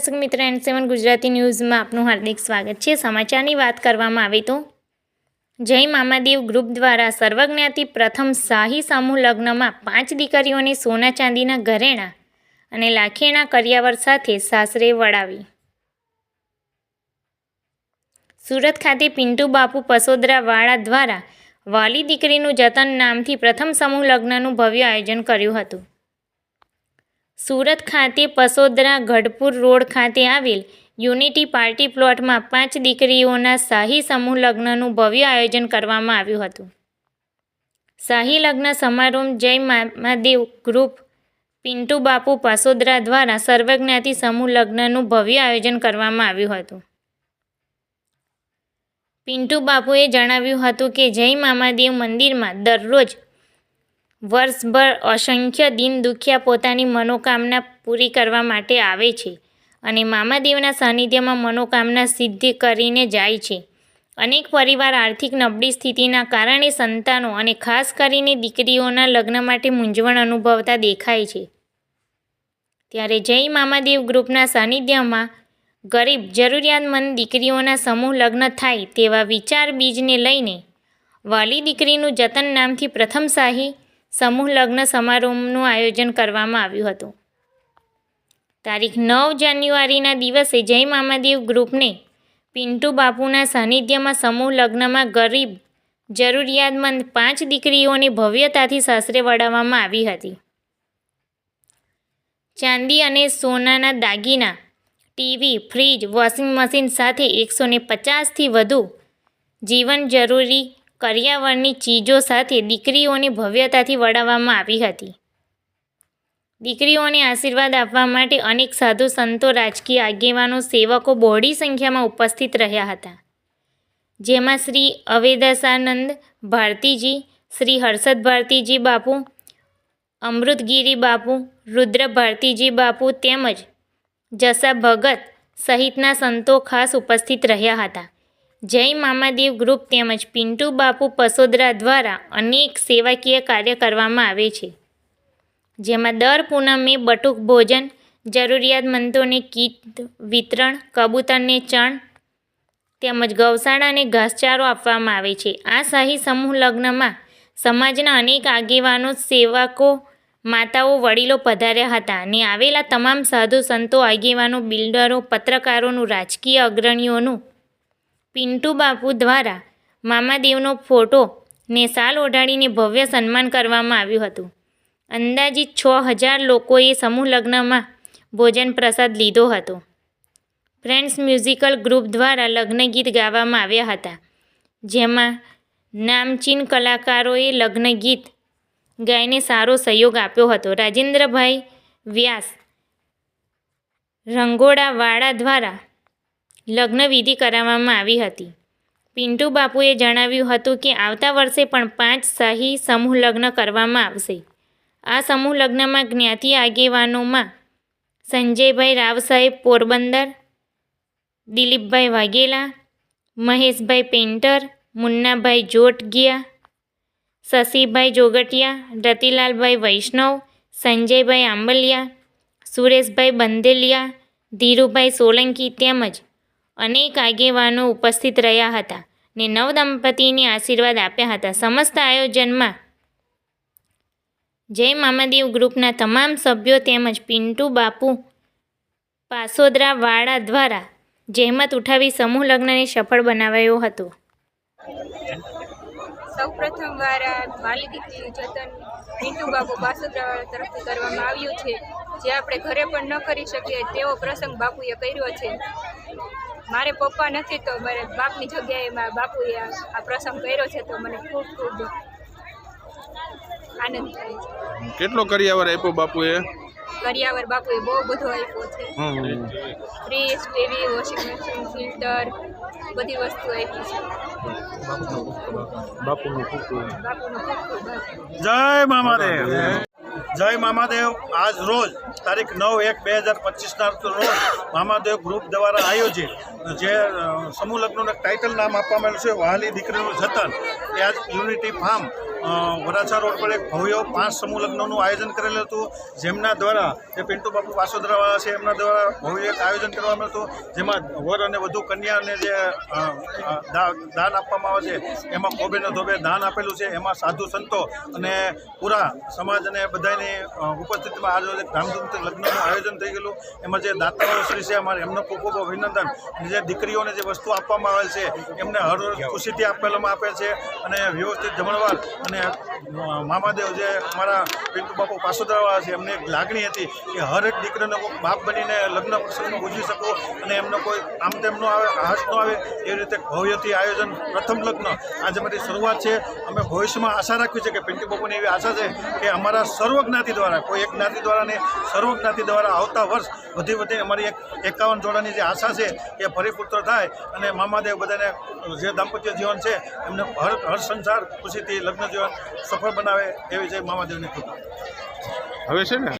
દર્શક મિત્ર and seven Gujarati ન્યૂઝમાં આપનું હાર્દિક સ્વાગત છે. સમાચારની વાત કરવામાં આવે તો જય મામાદેવ ગ્રુપ દ્વારા સર્વજ્ઞાતિ પ્રથમ શાહી સમૂહ લગ્નમાં પાંચ દીકરીઓને સોના ચાંદીના ઘરેણાં અને લાખેણા કરિયાવર સાથે સાસરે વળાવી. સુરત ખાતે પિન્ટુ બાપુ પસોદરા વાળા દ્વારા વાલી દીકરીનું જતન નામથી પ્રથમ સમૂહ લગ્નનું ભવ્ય આયોજન કર્યું હતું. સુરત ખાતે પસોદરા ગઢપુર રોડ ખાતે આવેલ યુનિટી પાર્ટી પ્લોટમાં પાંચ દીકરીઓના શાહી સમૂહ લગ્નનું ભવ્ય આયોજન કરવામાં આવ્યું હતું. શાહી લગ્ન સમારોહ જય મામાદેવ ગ્રુપ પિન્ટુ બાપુ પસોદરા દ્વારા સર્વજ્ઞાતિ સમૂહ લગ્નનું ભવ્ય આયોજન કરવામાં આવ્યું હતું. પિન્ટુ બાપુએ જણાવ્યું હતું કે જય મામાદેવ મંદિરમાં દરરોજ વર્ષભર અસંખ્ય દિન દુખિયા પોતાની મનોકામના પૂરી કરવા માટે આવે છે અને મામાદેવના સાનિધ્યમાં મનોકામના સિદ્ધ કરીને જાય છે. અનેક પરિવાર આર્થિક નબળી સ્થિતિના કારણે સંતાનો અને ખાસ કરીને દીકરીઓના લગ્ન માટે મૂંઝવણ અનુભવતા દેખાય છે. ત્યારે જય મામાદેવ ગ્રુપના સાનિધ્યમાં ગરીબ, જરૂરિયાતમંદ દીકરીઓના સમૂહ લગ્ન થાય તેવા વિચાર બીજને લઈને વાલી દીકરીનું જતન નામથી પ્રથમ શાહી સમૂહ લગ્ન સમારોહનું આયોજન કરવામાં આવ્યું હતું. તારીખ નવ જાન્યુઆરીના દિવસે જય મામાદેવ ગ્રુપને પિન્ટુ બાપુના સાનિધ્યમાં સમૂહ લગ્નમાં ગરીબ, જરૂરિયાતમંદ પાંચ દીકરીઓને ભવ્યતાથી સાસરે વળાવવામાં આવી હતી. ચાંદી અને સોનાના દાગીના, ટીવી, ફ્રીજ, વોશિંગ મશીન સાથે એકસો ને પચાસથી વધુ જીવન જરૂરી કરિયાવરની ચીજો સાથે દીકરીઓને ભવ્યતાથી વડાવવામાં આવી હતી. દીકરીઓને આશીર્વાદ આપવા માટે અનેક સાધુ સંતો, રાજકીય આગેવાનો, સેવકો બહોળી સંખ્યામાં ઉપસ્થિત રહ્યા હતા. જેમાં શ્રી અવેદાસાનંદ ભારતીજી, શ્રી હર્ષદ ભારતીજી બાપુ, અમૃતગીરી બાપુ, રુદ્ર ભારતીજી બાપુ તેમજ જસા ભગત સહિતના સંતો ખાસ ઉપસ્થિત રહ્યા હતા. જય મામાદેવ ગ્રુપ તેમજ પિન્ટુ બાપુ પસોદરા દ્વારા અનેક સેવાકીય કાર્ય કરવામાં આવે છે. જેમાં દર પૂનમે બટુક ભોજન, જરૂરિયાતમંદોને કીટ વિતરણ, કબૂતરને ચણ તેમજ ગૌશાળાને ઘાસચારો આપવામાં આવે છે. આ શાહી સમૂહ લગ્નમાં સમાજના અનેક આગેવાનો, સેવકો, માતાઓ, વડીલો પધાર્યા હતા અને આવેલા તમામ સાધુ સંતો, આગેવાનો, બિલ્ડરો, પત્રકારોનું રાજકીય અગ્રણીઓનું પિન્ટુ બાપુ દ્વારા મામાદેવનો ફોટો ને સાલ ઓઢાડીને ભવ્ય સન્માન કરવામાં આવ્યું હતું. અંદાજિત છ હજાર લોકોએ સમૂહ લગ્નમાં ભોજન પ્રસાદ લીધો હતો. ફ્રેન્ડ્સ મ્યુઝિકલ ગ્રુપ દ્વારા લગ્ન ગીત ગાવામાં આવ્યા હતા. જેમાં નામચીન કલાકારોએ લગ્ન ગીત ગાઈને સારો સહયોગ આપ્યો હતો. રાજેન્દ્રભાઈ વ્યાસ રંગોળાવાળા દ્વારા લગ્ન વિધિ કરાવવામાં આવી હતી. પિન્ટુ બાપુએ જણાવ્યું હતું કે આવતા વર્ષે પણ પાંચ શાહી સમૂહ લગ્ન કરવામાં આવશે. આ સમૂહ લગ્નમાં જ્ઞાતિ આગેવાનોમાં સંજયભાઈ રાવ સાહેબ પોરબંદર, દિલીપભાઈ વાઘેલા, મહેશભાઈ પેન્ટર મુન્નાભાઈ જોટગિયા, શશીભાઈ જોગટિયા, રતિલાલભાઈ વૈષ્ણવ, સંજયભાઈ આંબલિયા, સુરેશભાઈ બંદેલિયા, ધીરુભાઈ સોલંકી તેમજ અનેક આગેવાનો ઉપસ્થિત રહ્યા હતા ને નવદંપતીને આશીર્વાદ આપ્યા હતા. સમસ્ત આયોજનમાં જય મામાદેવ ગ્રુપના તમામ સભ્યો તેમજ પિન્ટુ, બાપુ, પાસોદરા વાળા દ્વારા જહેમત ઉઠાવી સમૂહ લગ્નને સફળ બનાવાયો હતો. સૌ પ્રથમ વાર વાલી જતન પિન્ટુ, બાપુ બાસુદ્રાવાળા તરફથી કરવામાં આવ્યું છે. જે આપણે ઘરે પણ ન કરી શકીએ તેવો પ્રસંગ બાપુએ કર્યો છે. મારે પપ્પા નથી તો મારે બાપની જગ્યાએ મારા બાપુએ આ પ્રસંગ કર્યો છે તો મને ખૂબ ખૂબ આનંદ થાય છે. કેટલો કરિયાવર આપ્યો બાપુએ? કરિયાવર બાપુએ બહુ બધો આપ્યો છે. Fridge TV washing machine filter બધી વસ્તુ આપી છે. બાપુનું ખૂબ ખૂબ મામા જય મામાદેવ જય મામાદેવ. આજ રોજ તારીખ નવ એક બે હજાર પચીસના રોજ મામાદેવ ગ્રુપ દ્વારા આયોજિત જે સમૂહ લગ્નનું ટાઇટલ નામ આપવામાં આવ્યું છે, વહાલી દીકરીનું જતન. એ આજ યુનિટી ફાર્મ વરાછા રોડ પર એક ભવ્ય પાંચ સમૂહ લગ્નનું આયોજન કરેલું હતું. જેમના દ્વારા જે પિન્ટુ બાપુ વાસોદરાવાળા છે, એમના દ્વારા ભવ્ય એક આયોજન કરવામાં હતું. જેમાં વર અને વધુ કન્યાને જે દાન આપવામાં આવે છે, એમાં કોબેને ધોબે દાન આપેલું છે. એમાં સાધુ સંતો અને પૂરા સમાજ અને બધાની ઉપસ્થિતિમાં આજે ધામધૂમથી લગ્નનું આયોજન થઈ ગયેલું. એમાં જે દાતાઓ શ્રી છે, અમારે એમનો ખૂબ ખૂબ અભિનંદન. જે દીકરીઓને જે વસ્તુ આપવામાં આવેલ છે, એમને હર ખુશીથી આપેલામાં આપે છે. અને વ્યવસ્થિત જમણવાર અને અ, મામાદેવ જે અમારા પિન્ટુ બાપુ પાસોદરાવાળા છે, એમને એક લાગણી હતી કે હર એક દીકરીનો બાપ બનીને લગ્ન પ્રસંગ ઉજવી શકો અને એમનો કોઈ આમ તેમ ન આવે હાશ ન આવે, એ રીતે ભવ્યથી આયોજન પ્રથમ લગ્ન. આજે મારી શરૂઆત છે. અમે ભવિષ્યમાં આશા રાખવી છે કે પિન્ટુ બાપુની એવી આશા છે કે અમારા સર્વ જ્ઞાતિ દ્વારા, કોઈ એક જ્ઞાતિ દ્વારા નહીં, સર્વ જ્ઞાતિ દ્વારા આવતા વર્ષ વધી વધી અમારી એક એકાવન જોડાની જે આશા છે એ પરિપૂર્ણ થાય અને મામાદેવ બધાને જે દાંપત્ય જીવન છે, એમને હર હર સંસાર ખુશીથી લગ્ન જીવન સફળ બનાવે એવી જય મામાદેવની કૃપા. હવે છે ને